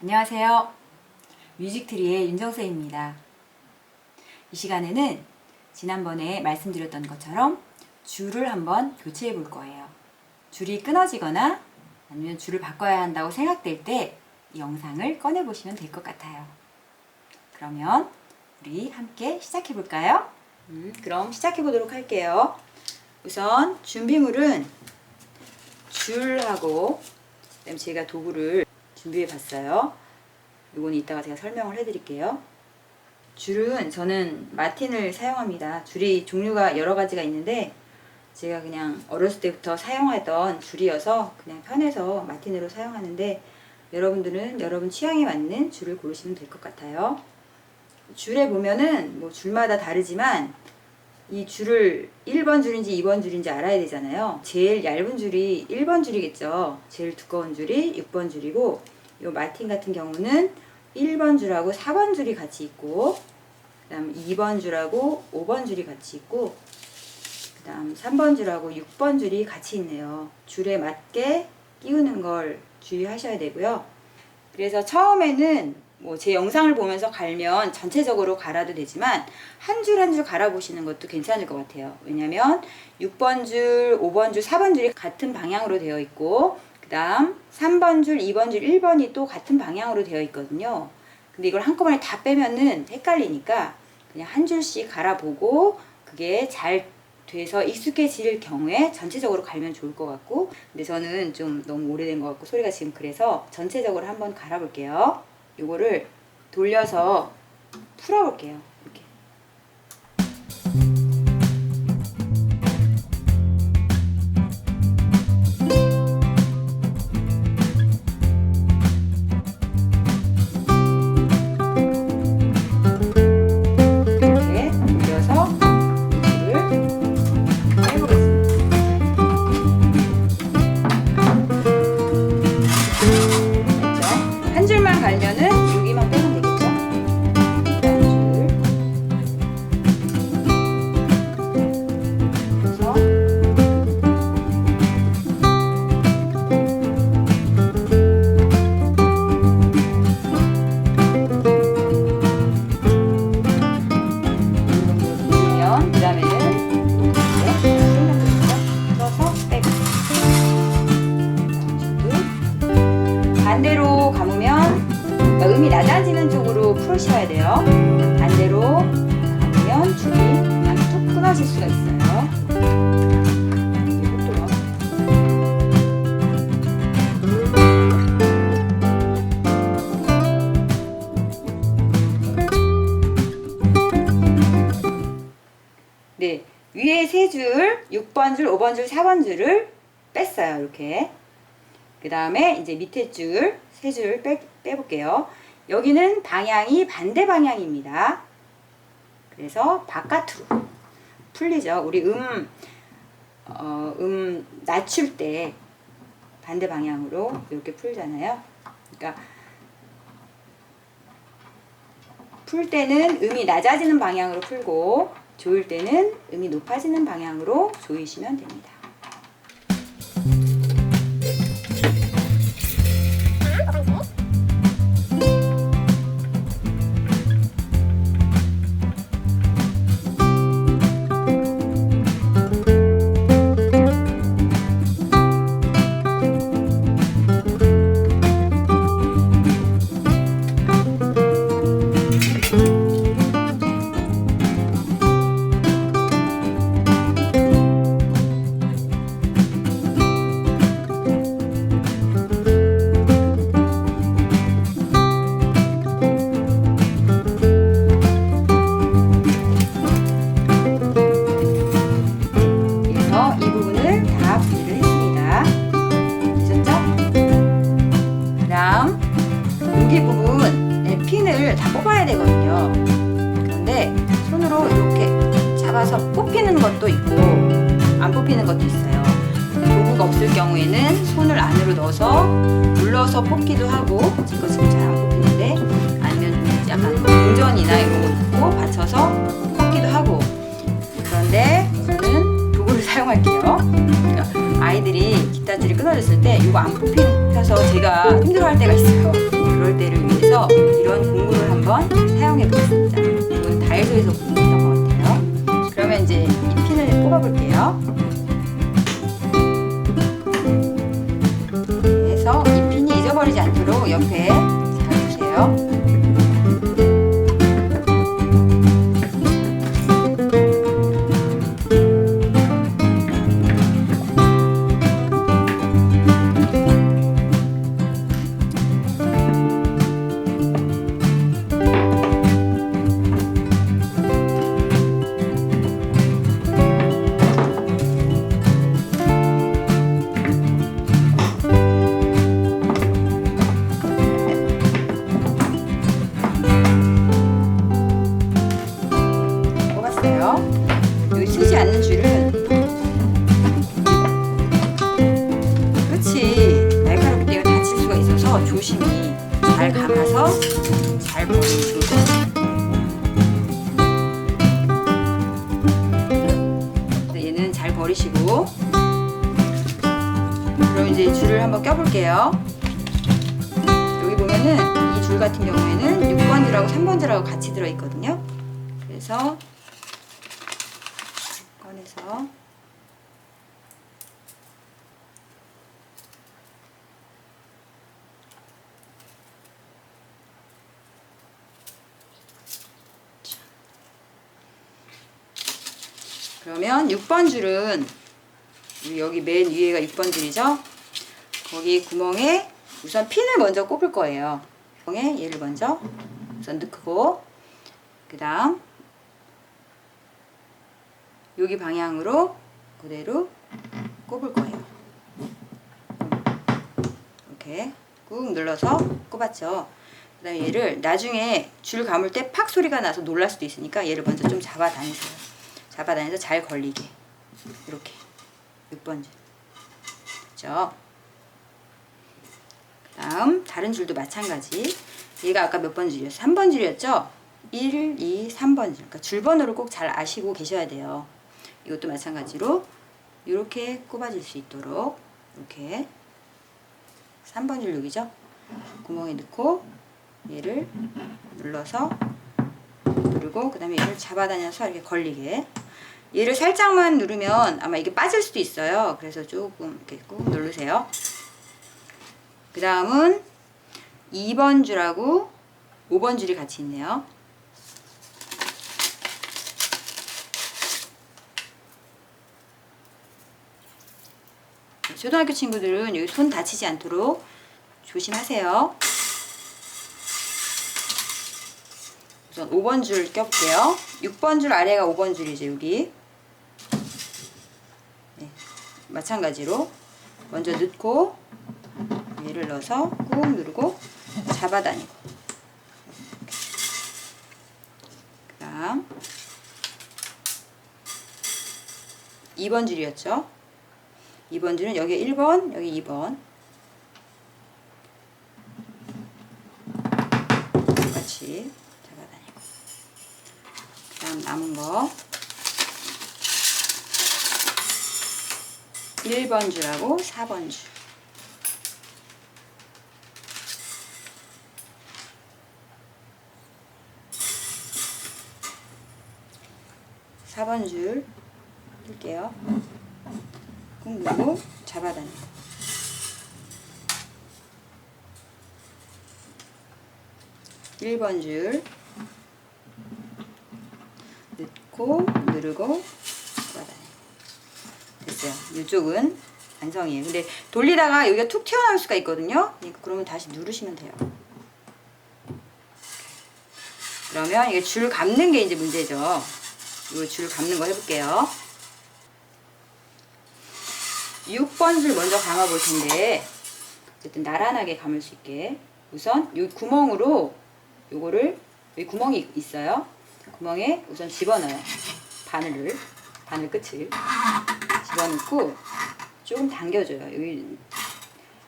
안녕하세요. 뮤직트리의 윤정쌤입니다. 이 시간에는 지난번에 말씀드렸던 것처럼 줄을 한번 교체해 볼 거예요. 줄이 끊어지거나 아니면 줄을 바꿔야 한다고 생각될 때 이 영상을 꺼내 보시면 될 것 같아요. 그러면 우리 함께 시작해 볼까요? 음, 그럼 시작해 보도록 할게요. 우선 준비물은 줄하고 그다음에 제가 도구를 준비해 봤어요. 이건 이따가 제가 설명을 해드릴게요. 줄은 저는 마틴을 사용합니다. 줄이 종류가 여러 가지가 있는데 제가 그냥 어렸을 때부터 사용하던 줄이어서 그냥 편해서 마틴으로 사용하는데 여러분들은 여러분 취향에 맞는 줄을 고르시면 될 것 같아요. 줄에 보면은 뭐 줄마다 다르지만 이 줄을 1번 줄인지 2번 줄인지 알아야 되잖아요. 제일 얇은 줄이 1번 줄이겠죠. 제일 두꺼운 줄이 6번 줄이고 이 마틴 같은 경우는 1번 줄하고 4번 줄이 같이 있고 그 다음 2번 줄하고 5번 줄이 같이 있고 그 다음 3번 줄하고 6번 줄이 같이 있네요. 줄에 맞게 끼우는 걸 주의하셔야 되고요. 그래서 처음에는 뭐 제 영상을 보면서 갈면 전체적으로 갈아도 되지만 한 줄 한 줄 갈아보시는 것도 괜찮을 것 같아요. 왜냐면 6번 줄, 5번 줄, 4번 줄이 같은 방향으로 되어 있고 그 다음 3번 줄, 2번 줄, 1번이 또 같은 방향으로 되어 있거든요. 근데 이걸 한꺼번에 다 빼면은 헷갈리니까 그냥 한 줄씩 갈아보고 그게 잘 돼서 익숙해질 경우에 전체적으로 갈면 좋을 것 같고 근데 저는 좀 너무 오래된 것 같고 소리가 지금 그래서 전체적으로 한번 갈아볼게요. 요거를 돌려서 풀어볼게요. 음이 낮아지는 쪽으로 풀으셔야 돼요. 반대로 감으면 줄이 툭 끊어질 수가 있어요. 네, 위에 세 줄, 6번 줄, 5번 줄, 4번 줄을 뺐어요. 이렇게. 그 다음에 이제 밑에 줄, 세 줄 빼볼게요. 여기는 방향이 반대 방향입니다. 그래서 바깥으로 풀리죠. 우리 음, 어, 음 낮출 때 반대 방향으로 이렇게 풀잖아요. 그러니까 풀 때는 음이 낮아지는 방향으로 풀고 조일 때는 음이 높아지는 방향으로 조이시면 됩니다. 여기 부분 핀을 다 뽑아야 되거든요. 그런데 손으로 이렇게 잡아서 뽑히는 것도 있고 안 뽑히는 것도 있어요. 도구가 없을 경우에는 손을 안으로 넣어서 눌러서 뽑기도 하고 제거 지금 잘안 뽑히는데 아니면 약간 동전이나 이런 거 넣고 받쳐서 뽑기도 하고 그런데 저는 도구를 사용할게요. 아이들이 기타줄이 끊어졌을 때 이거 안 뽑혀서 제가 힘들어할 때가 있어요. 그럴 때를 위해서 이런 공구를 한번 사용해 보겠습니다. 이건 다이소에서 구매했던 것 같아요. 그러면 이제 이 핀을 뽑아볼게요. 그래서 이 핀이 잊어버리지 않도록 옆에 잡아주세요. 이제 줄을 한번 껴볼게요. 여기 보면은 이 줄 같은 경우에는 6번 줄하고 3번 줄하고 같이 들어있거든요. 그래서 꺼내서 그러면 6번 줄은 여기 맨 위에가 6번 줄이죠? 거기 구멍에 우선 핀을 먼저 꼽을 거예요. 구멍에 얘를 먼저 우선 넣고 그 다음 여기 방향으로 그대로 꼽을 거예요. 이렇게 꾹 눌러서 꼽았죠. 그 다음에 얘를 나중에 줄 감을 때 팍 소리가 나서 놀랄 수도 있으니까 얘를 먼저 좀 잡아다니세요. 잡아다니서 잘 걸리게. 이렇게. 6번 줄. 그죠? 그 다음 다른 줄도 마찬가지. 얘가 아까 몇 번 줄이었어요? 3번 줄이었죠? 1, 2, 3번 줄. 그러니까 줄번호를 꼭 잘 아시고 계셔야 돼요. 이것도 마찬가지로 이렇게 꼽아질 수 있도록 이렇게 3번 줄 여기죠? 구멍에 넣고 얘를 눌러서 누르고 그 다음에 얘를 잡아다녀서 이렇게 걸리게 얘를 살짝만 누르면 아마 이게 빠질 수도 있어요. 그래서 조금 이렇게 꾹 누르세요. 그 다음은 2번 줄하고 5번 줄이 같이 있네요. 초등학교 친구들은 여기 손 다치지 않도록 조심하세요. 우선 5번 줄 껴볼게요. 6번 줄 아래가 5번 줄이죠, 여기. 네, 마찬가지로 먼저 넣고 넣어서 꾹 누르고 잡아다니고. 그 다음. 2번 줄이었죠. 2번 줄은 여기 1번, 여기 2번. 같이 잡아다니고. 그 다음 남은 거. 1번 줄하고 4번 줄 사번줄 뜰게요. 꾹 누르고 잡아다니고 일번 줄 넣고 누르고 잡아다니고 됐어요. 이쪽은 완성이에요. 근데 돌리다가 여기가 툭 튀어나올 수가 있거든요. 그러니까 그러면 다시 누르시면 돼요. 그러면 이게 줄 감는 게 이제 문제죠. 이줄 감는 거 해볼게요. 6번 줄 먼저 감아 볼 텐데 어쨌든 나란하게 감을 수 있게 우선 이 구멍으로 요거를 여기 구멍이 있어요. 구멍에 우선 집어넣어요. 바늘을 바늘 끝을 집어넣고 조금 당겨줘요. 여기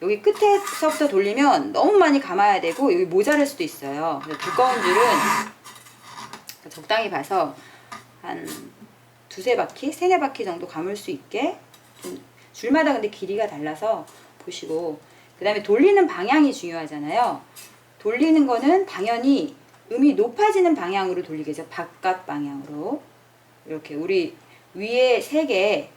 여기 끝에서부터 돌리면 너무 많이 감아야 되고 여기 모자랄 수도 있어요. 두꺼운 줄은 적당히 봐서 한 두세 바퀴, 세네 바퀴 정도 감을 수 있게 좀 줄마다 근데 길이가 달라서 보시고 그 다음에 돌리는 방향이 중요하잖아요. 돌리는 거는 당연히 음이 높아지는 방향으로 돌리겠죠. 바깥 방향으로. 이렇게 우리 위에 세 개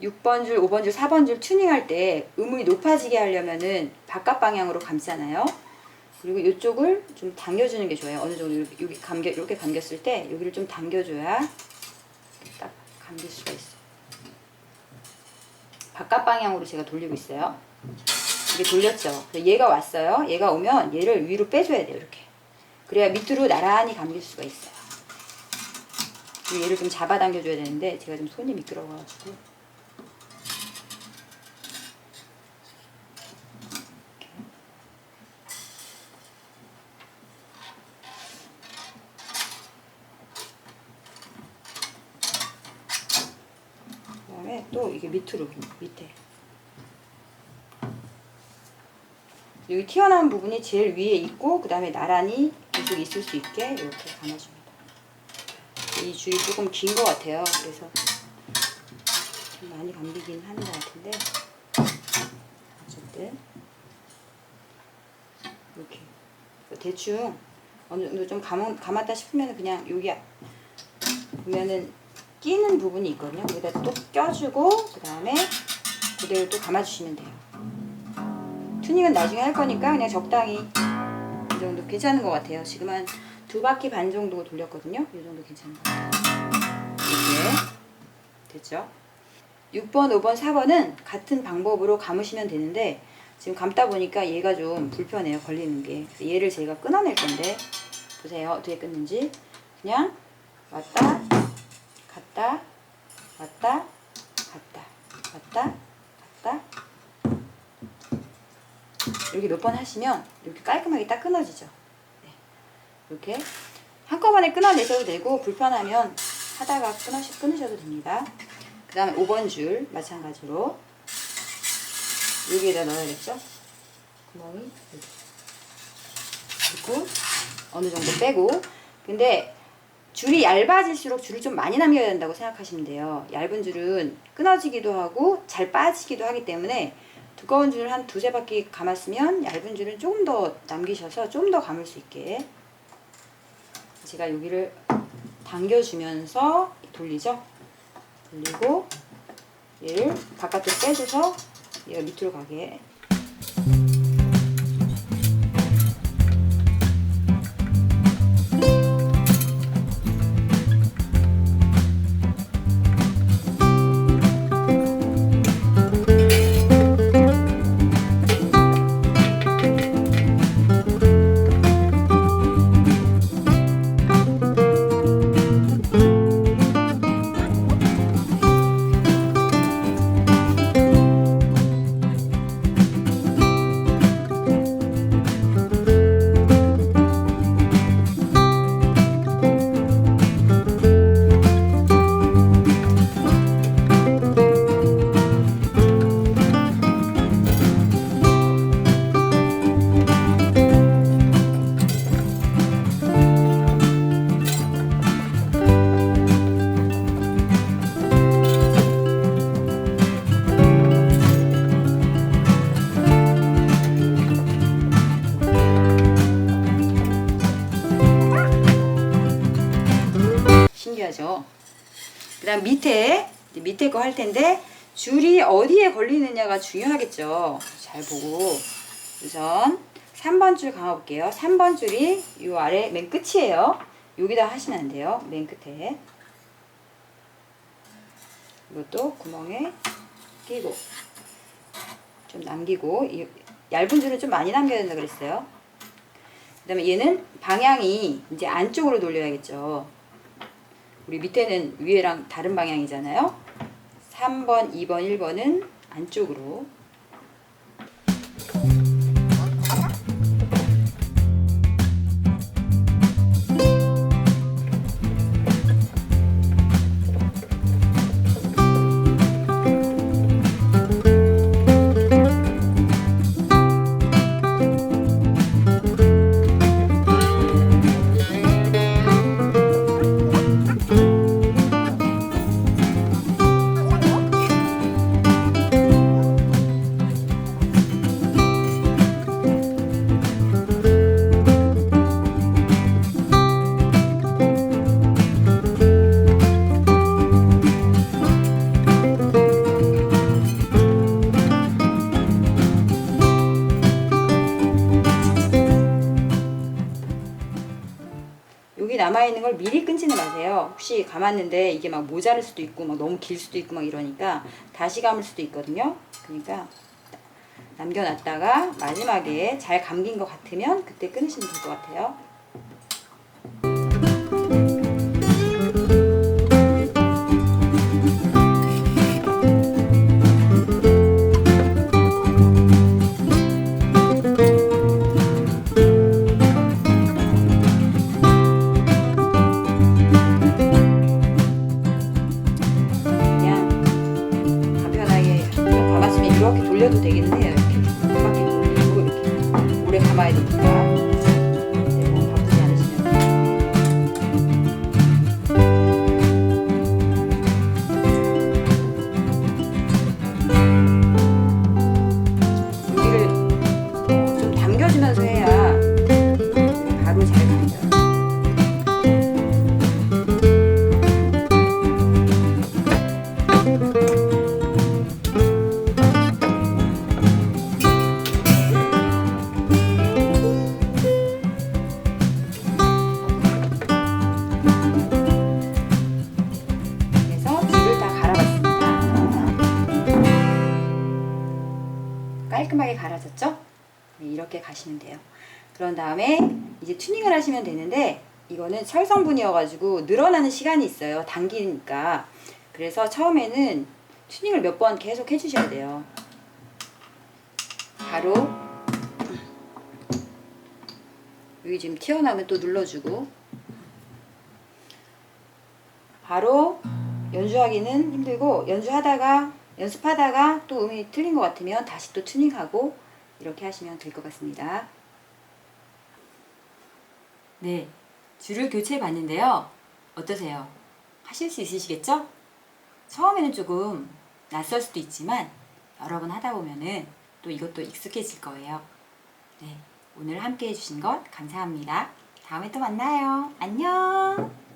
6번 줄, 5번 줄, 4번 줄 튜닝할 때 음이 높아지게 하려면은 바깥 방향으로 감잖아요. 그리고 이쪽을 좀 당겨주는 게 좋아요. 어느 정도 이렇게, 여기 감겨, 이렇게 감겼을 때 여기를 좀 당겨줘야 딱 감길 수가 있어요. 바깥 방향으로 제가 돌리고 있어요. 이게 돌렸죠. 얘가 왔어요. 얘가 오면 얘를 위로 빼줘야 돼요. 이렇게. 그래야 밑으로 나란히 감길 수가 있어요. 얘를 좀 잡아당겨줘야 되는데 제가 좀 손이 미끄러워가지고 그다음에 또 이게 밑으로 밑에 여기 튀어나온 부분이 제일 위에 있고 그 다음에 나란히 계속 있을 수 있게 이렇게 감아줍니다. 이 줄이 조금 긴 것 같아요. 그래서 좀 많이 감기긴 하는 것 같은데 어쨌든 이렇게 대충 어느 정도 좀 감, 감았다 싶으면 그냥 여기 보면은 끼는 부분이 있거든요. 여기다 또 껴주고 그 다음에 그대로 또 감아주시면 돼요. 튜닝은 나중에 할 거니까 그냥 적당히 이 정도 괜찮은 것 같아요. 지금 한 두 바퀴 반 정도 돌렸거든요. 이 정도 괜찮은 것 같아요. 이렇게 됐죠? 6번, 5번, 4번은 같은 방법으로 감으시면 되는데 지금 감다 보니까 얘가 좀 불편해요. 걸리는 게. 얘를 제가 끊어낼 건데 보세요. 어떻게 끊는지 그냥 왔다 갔다 왔다 갔다 왔다 갔다 이렇게 몇 번 하시면 이렇게 깔끔하게 딱 끊어지죠. 네. 이렇게 한꺼번에 끊어내셔도 되고 불편하면 하다가 끊으시, 끊으셔도 됩니다. 그 다음에 5번 줄 마찬가지로 여기에다 넣어야겠죠? 구멍이 여기. 그리고 어느 정도 빼고 근데 줄이 얇아질수록 줄을 좀 많이 남겨야 된다고 생각하시면 돼요. 얇은 줄은 끊어지기도 하고 잘 빠지기도 하기 때문에 두꺼운 줄을 한 두세 바퀴 감았으면 얇은 줄은 조금 더 남기셔서 좀 더 감을 수 있게 제가 여기를 당겨주면서 돌리죠. 돌리고 얘를 바깥으로 빼줘서 얘가 밑으로 가게 신기하죠? 그 다음 밑에, 밑에 거 할 텐데, 줄이 어디에 걸리느냐가 중요하겠죠. 잘 보고. 우선 3번 줄 감아볼게요. 3번 줄이 이 아래 맨 끝이에요. 여기다 하시면 안 돼요. 맨 끝에. 이것도 구멍에 끼고, 좀 남기고, 이 얇은 줄은 좀 많이 남겨야 된다 그랬어요. 그 다음에 얘는 방향이 이제 안쪽으로 돌려야겠죠. 우리 밑에는 위에랑 다른 방향이잖아요. 3번, 2번, 1번은 안쪽으로. 감았는데 이게 막 모자랄 수도 있고 막 너무 길 수도 있고 막 이러니까 다시 감을 수도 있거든요. 그러니까 남겨놨다가 마지막에 잘 감긴 것 같으면 그때 끊으시면 될 것 같아요. 이 가시면 돼요. 그런 다음에 이제 튜닝을 하시면 되는데 이거는 철성분이어가지고 늘어나는 시간이 있어요. 당기니까. 그래서 처음에는 튜닝을 몇 번 계속 해주셔야 돼요. 바로 여기 지금 튀어나오면 또 눌러주고 바로 연주하기는 힘들고 연주하다가 연습하다가 또 음이 틀린 것 같으면 다시 또 튜닝하고 이렇게 하시면 될 것 같습니다. 네, 줄을 교체해 봤는데요. 어떠세요? 하실 수 있으시겠죠? 처음에는 조금 낯설 수도 있지만 여러 번 하다 보면은 또 이것도 익숙해질 거예요. 네, 오늘 함께 해주신 것 감사합니다. 다음에 또 만나요. 안녕!